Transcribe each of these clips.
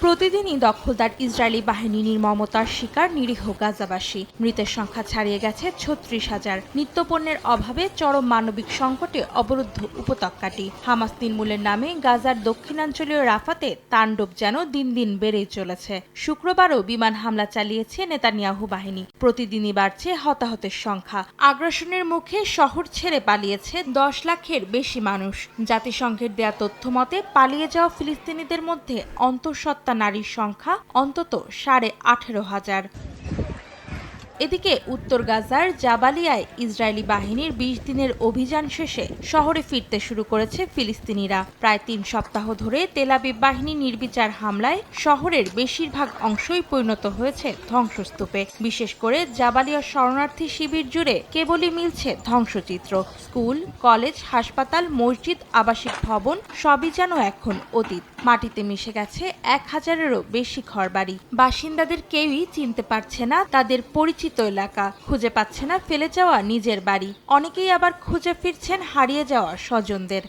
প্রতিদিনই দখলদার ইসরায়েলি বাহিনী নির্মমতার শিকার নিরীহ গাজাবাসী। মৃতের সংখ্যা ছাড়িয়ে গেছে ছত্রিশ হাজার। নিত্যপণ্যের অভাবে চরম মানবিক সংকটে অবরুদ্ধ উপত্যকাটি। হামাস নির্মূলের নামে গাজার দক্ষিণাঞ্চলীয় রাফাতে তাণ্ডব যেন দিন দিন বেড়েই চলেছে। শুক্রবারও বিমান হামলা চালিয়েছে নেতানিয়াহু বাহিনী। প্রতিদিনই বাড়ছে হতাহতের সংখ্যা। আগ্রাসনের মুখে শহর ছেড়ে পালিয়েছে দশ লাখের বেশি মানুষ। জাতিসংঘের দেয়া তথ্য মতে পালিয়ে যাওয়া ফিলিস্তিনিদের মধ্যে অন্তঃসত্ত্বা নারীর সংখ্যা অন্তত সাড়ে আঠেরো হাজার। এদিকে উত্তর গাজার জাবালিয়ায় ইসরায়েলি বাহিনীর বিশ দিনের অভিযান শেষে শহরে ফিরতে শুরু করেছে ফিলিস্তিনিরা। প্রায় তিন সপ্তাহ ধরে তেলাবিব বাহিনী নির্বিচার হামলায় শহরের বেশিরভাগ অংশই পরিণত হয়েছে ধ্বংসস্তূপে। বিশেষ করে জাবালিয়া শরণার্থী শিবির জুড়ে কেবলই মিলছে ধ্বংসচিত্র। স্কুল, কলেজ, হাসপাতাল, মসজিদ, আবাসিক ভবন সবই যেন এখন অতীত। মাটিতে মিশে গেছে এক হাজারেরও বেশি ঘরবাড়ি। বাসিন্দাদের কেউই চিনতে পারছে না তাদের পরিচিত এলাকা। খুঁজে পাচ্ছে না ফেলে যাওয়া নিজের বাড়ি। অনেকেই আবার খুঁজে ফিরছেন হারিয়ে যাওয়া স্বজনদের।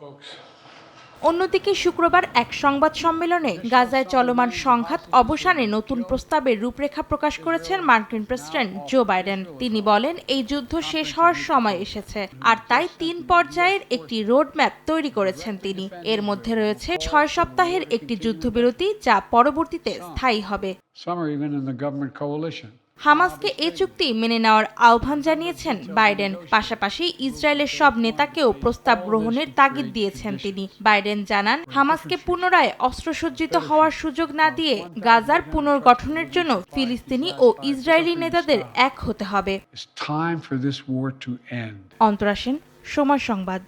Folks. অন্যদিকে শুক্রবার এক সংবাদ সম্মেলনে গাজায় চলমান সংঘাত অবসানে নতুন প্রস্তাবের রূপরেখা প্রকাশ করেছেন মার্কিন প্রেসিডেন্ট জো বাইডেন। তিনি বলেন, এই যুদ্ধ শেষ হওয়ার সময় এসেছে, আর তাই তিন পর্যায়ের একটি রোডম্যাপ তৈরি করেছেন তিনি। এর মধ্যে রয়েছে ছয় সপ্তাহের একটি যুদ্ধবিরতি, যা পরবর্তীতে স্থায়ী হবে। হামাসকে এ চুক্তি মেনে নেওয়ার আহ্বান জানিয়েছেন বাইডেন। পাশাপাশি ইসরায়েলের সব নেতাকেও প্রস্তাব গ্রহণের তাগিদ দিয়েছেন তিনি। বাইডেন জানান হামাসকে পুনরায় অস্ত্রসজ্জিত হওয়ার সুযোগ না দিয়ে গাজার পুনর্গঠনের জন্য ফিলিস্তিনি ও ইসরায়েলি নেতাদের এক হতে হবে। অন্তরাসেন সময় সংবাদ।